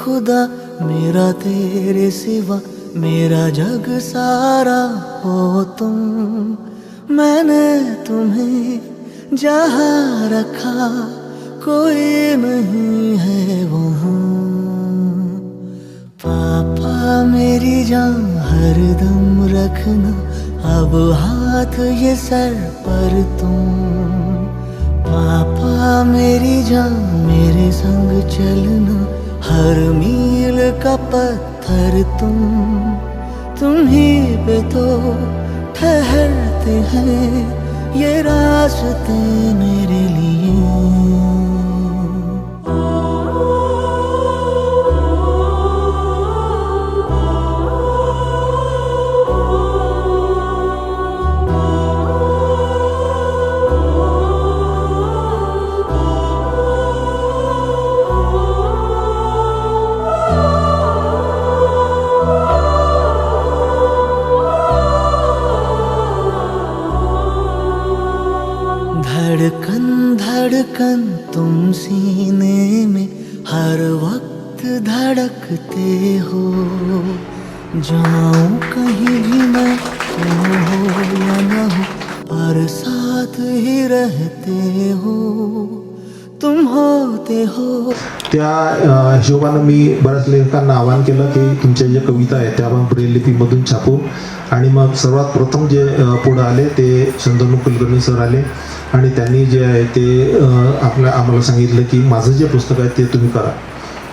खुदा, मेरा तेरे सिवा, मेरा जग सारा हो तुम। मैंने तुम्हें जहाँ रखा, कोई नहीं है वहाँ पापा मेरी जान हरदम रखना, अब हाथ ये सर पर तुम। पापा मेरी जान, मेरे संग चलना हर मील का पत्थर तुम तुम्ही पे तो ठहरते हैं ये रास्ते मेरे लिए। धड़कन धड़कन तुम सीने में। हर वक्त धड़कते हो। जाऊं कहीं भी मैं तुम हो या न हो पर साथ ही रहते हो। तुम होते हो। त्या हिशोबानं मी बऱ्याच लेखकांना आवाहन केलं की तुमच्या ज्या कविता आहेत त्या आपण ब्रेल लिपीमधून छापू आणि मग सर्वात प्रथम जे पुढं आले ते चंद्रनू कुलकर्णी सर आले आणि त्यांनी जे आहे ते आपल्या आम्हाला सांगितलं की माझं जे पुस्तक आहे ते तुम्ही करा.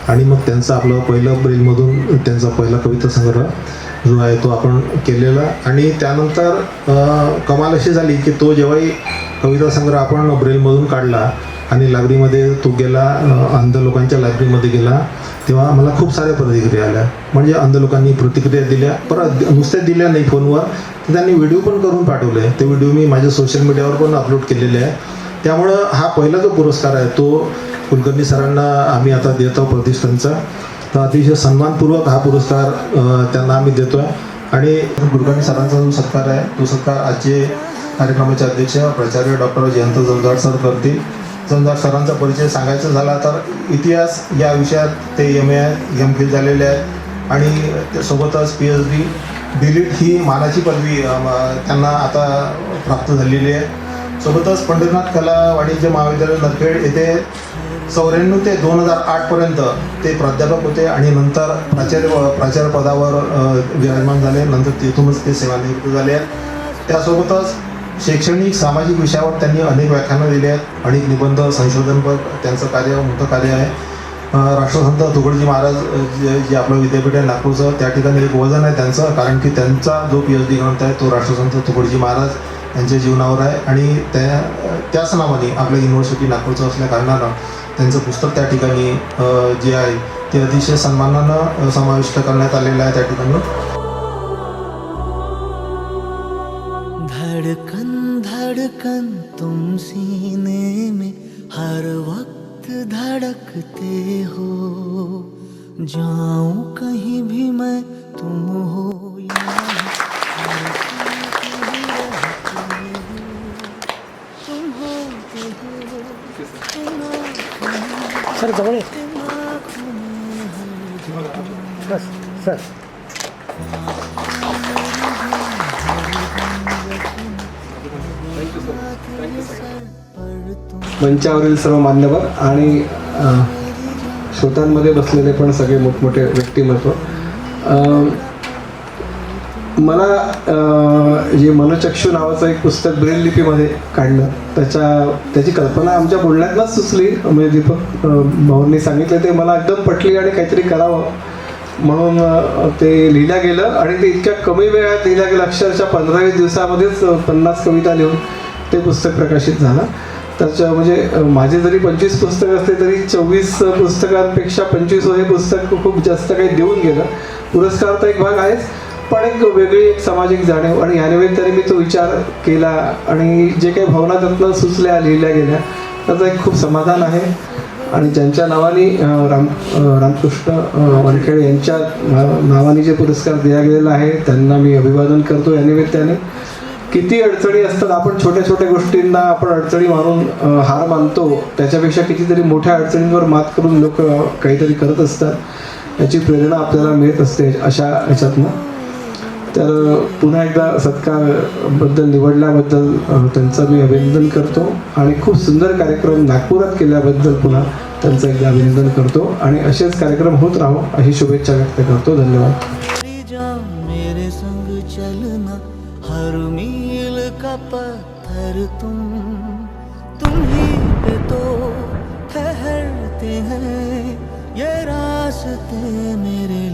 आणि मग त्यांचं आपलं पहिलं ब्रेलमधून त्यांचा पहिला कविता संग्रह जो आहे तो आपण केलेला आणि त्यानंतर कमाल अशी झाली की तो जेव्हाही कविता संग्रह आपण ब्रेलमधून काढला आणि लायब्ररीमध्ये तो गेला अंध लोकांच्या लायब्ररीमध्ये गेला तेव्हा मला खूप साऱ्या प्रतिक्रिया आल्या. म्हणजे अंध लोकांनी प्रतिक्रिया दिल्या परत नुसत्या दिल्या नाही फोनवर तर त्यांनी व्हिडिओ पण करून पाठवले. ते व्हिडिओ मी माझ्या सोशल मीडियावर पण अपलोड केलेले आहे. त्यामुळं हा पहिला जो पुरस्कार आहे तो कुलकर्णी सरांना आम्ही आता देतो प्रतिष्ठानचा. तर अतिशय सन्मानपूर्वक हा पुरस्कार त्यांना आम्ही देतो आहे आणि कुलकर्णी सरांचा जो सत्कार आहे तो सत्कार आजचे कार्यक्रमाचे अध्यक्ष प्राचार्य डॉक्टर जयंत जमदार सर करतील. समजा सरांचा परिचय सांगायचा झाला तर इतिहास या विषयात ते एम ए एम फिल झालेले आहेत. आणि त्यासोबतच P H D D Litt ही मानाची पदवी त्यांना आता प्राप्त झालेली आहे. सोबतच पंढरनाथ कला वाणिज्य महाविद्यालय नरखेड येथे चौऱ्याण्णव ते दोन हजार आठपर्यंत ते प्राध्यापक होते आणि नंतर प्राचार्य प्राचार्य पदावर विराजमान झाले. नंतर तिथूनच ते सेवानिवृत्त झाले त्यासोबतच शैक्षणिक सामाजिक विषयावर त्यांनी अनेक व्याख्यानं दिली आहेत. अनेक निबंध संशोधनपर त्यांचं कार्य मोठं कार्य आहे. राष्ट्रसंत तुकडोजी महाराज जे जे आपलं विद्यापीठ आहे नागपूरचं त्या ठिकाणी एक वजन आहे त्यांचं कारण की त्यांचा जो पी एच डी ग्रंथ आहे तो राष्ट्रसंत तुकडोजी महाराज यांच्या जीवनावर आहे. आणि त्या त्याच नावाने आपल्या युनिव्हर्सिटी नागपूरचं असल्या कारणानं त्यांचं पुस्तक त्या ठिकाणी जे आहे ते अतिशय सन्मानानं समाविष्ट करण्यात आलेलं आहे त्या ठिकाणी. धड़कन तुम सीने में हर वक्त धड़कते हो। जाऊं कहीं भी मैं तुम हो हो, हो सर जवळ ये. हो, बस सर। मंचावरील सर्व मान्यवर आणि श्रोतांमध्ये बसलेले पण सगळे मोठमोठे व्यक्तिमत्व. मला जे मनचक्षू नावाचं एक पुस्तक ब्रेल लिपीमध्ये काढलं त्याच्या त्याची कल्पना आमच्या बोलण्यातनंच सुचली. म्हणजे दीपक भाऊंनी सांगितलं ते मला एकदम पटली आणि काहीतरी करावं. म्हणून ते लिहिल्या गेलं आणि ते इतक्या कमी वेळात लिहिल्या गेलं. अक्षरशः पंधरावीस दिवसामध्येच पन्नास कविता लिहून ते पुस्तक प्रकाशित झालं. त्याच्या म्हणजे माझे जरी पंचवीस पुस्तक असले तरी चोवीस पुस्तकांपेक्षा पंचवीस हे पुस्तक खूप जास्त काही देऊन गेलं. पुरस्कार तर एक भाग आहेच पण एक वेगळी एक सामाजिक जाणीव आणि यानिमित्ताने मी तो विचार केला आणि जे काही भावना त्यातनं सुचल्या लिहिल्या गेल्या त्याचं एक खूप समाधान आहे. आणि ज्यांच्या नावाने राम रामकृष्ण वानखेडे यांच्या नावाने जे पुरस्कार दिला गेलेला आहे त्यांना मी अभिवादन करतो यानिमित्ताने किती अडचणी असतात आपण छोट्या छोट्या गोष्टींना आपण अडचणी मानून हार मानतो. त्याच्यापेक्षा कितीतरी मोठ्या अडचणींवर मात करून लोक काहीतरी करत असतात. याची प्रेरणा आपल्याला मिळत असते अशा ह्याच्यातनं. तर पुन्हा एकदा सत्कारबद्दल निवडल्याबद्दल त्यांचं मी अभिनंदन करतो. आणि खूप सुंदर कार्यक्रम नागपुरात केल्याबद्दल पुन्हा त्यांचं एकदा अभिनंदन करतो. आणि असेच कार्यक्रम होत राहो अशी शुभेच्छा व्यक्त करतो. धन्यवाद. पर तुम तुम ही पे तो ठहरते हैं। ये रास्ते मेरे